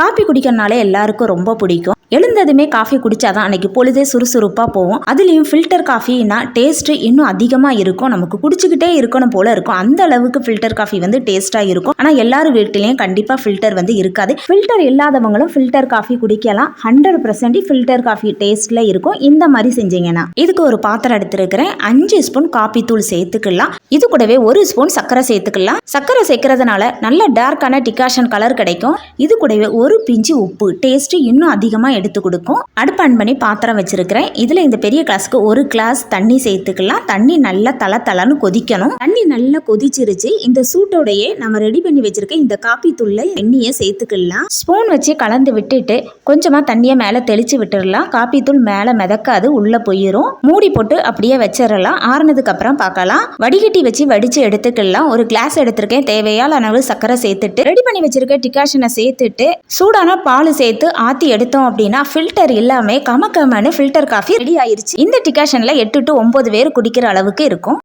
Copy குடிக்கிறனாலே எல்லாருக்கும் ரொம்ப பிடிக்கும். எழுந்ததுமே காஃபி குடித்தாதான் அன்னைக்கு பொழுதே சுறுசுறுப்பாக போகும். அதுலேயும் ஃபில்டர் காஃபின்னா டேஸ்ட்டு இன்னும் அதிகமாக இருக்கும். நமக்கு குடிச்சிக்கிட்டே இருக்கணும் போல இருக்கும். அந்த அளவுக்கு ஃபில்டர் காஃபி வந்து டேஸ்ட்டாக இருக்கும். ஆனால் எல்லாரும் வீட்டிலையும் கண்டிப்பாக ஃபில்டர் வந்து இருக்காது. ஃபில்டர் இல்லாதவங்களும் ஃபில்டர் காஃபி குடிக்கலாம். ஹண்ட்ரட் பர்சன்ட் ஃபில்டர் காஃபி டேஸ்ட்டில் இருக்கும். இந்த மாதிரி செஞ்சீங்கன்னா இதுக்கு ஒரு பாத்திரம் எடுத்துருக்கிறேன். அஞ்சு ஸ்பூன் காஃபி தூள் சேர்த்துக்கலாம். இது கூடவே ஒரு ஸ்பூன் சர்க்கரை சேர்த்துக்கலாம். சர்க்கரை சேர்க்கறதுனால நல்ல டார்க்கான டிகாஷன் கலர் கிடைக்கும். இது கூடவே ஒரு பிஞ்சு உப்பு. டேஸ்ட்டு இன்னும் அதிகமாக எடுத்து கொடுக்கும். அடுப்பு ஆன் பண்ணி பாத்திரம் வச்சிருக்கிறேன். இதில் இந்த பெரிய கிளாஸ்க்கு ஒரு கிளாஸ் தண்ணி சேர்த்துக்கலாம். தண்ணி நல்லா தல தலன்னு கொதிக்கணும். தண்ணி நல்லா கொதிச்சிருச்சு. இந்த சூட்டோடையே நம்ம ரெடி பண்ணி வச்சிருக்க இந்த காப்பி தூள்ல எண்ணெயை சேர்த்துக்கலாம். ஸ்பூன் வச்சு கலந்து விட்டுட்டு கொஞ்சமாக தண்ணியை மேலே தெளிச்சு விட்டுடலாம் காப்பி தூள் மேலே மிதக்காது உள்ளே போயிடும் மூடி போட்டு அப்படியே வச்சிடலாம். ஆறுனதுக்கு அப்புறம் பார்க்கலாம். வடிகட்டி வச்சு வடிச்சு எடுத்துக்கலாம். ஒரு கிளாஸ் எடுத்திருக்கேன். தேவையான அளவு சர்க்கரை சேர்த்துட்டு ரெடி பண்ணி வச்சிருக்க டிகாஷனை சேர்த்துட்டு சூடான பால் சேர்த்து ஆற்றி எடுத்தோம் அப்படின்னா ஃபில்டர் இல்லாமல் கம கமன்னு ஃபில்டர் காஃபி ரெடி ஆயிருச்சு. இந்த டிகாஷனில் எட்டு டு ஒம்பது பேர் குடிக்கிற அளவுக்கு இருக்கும்.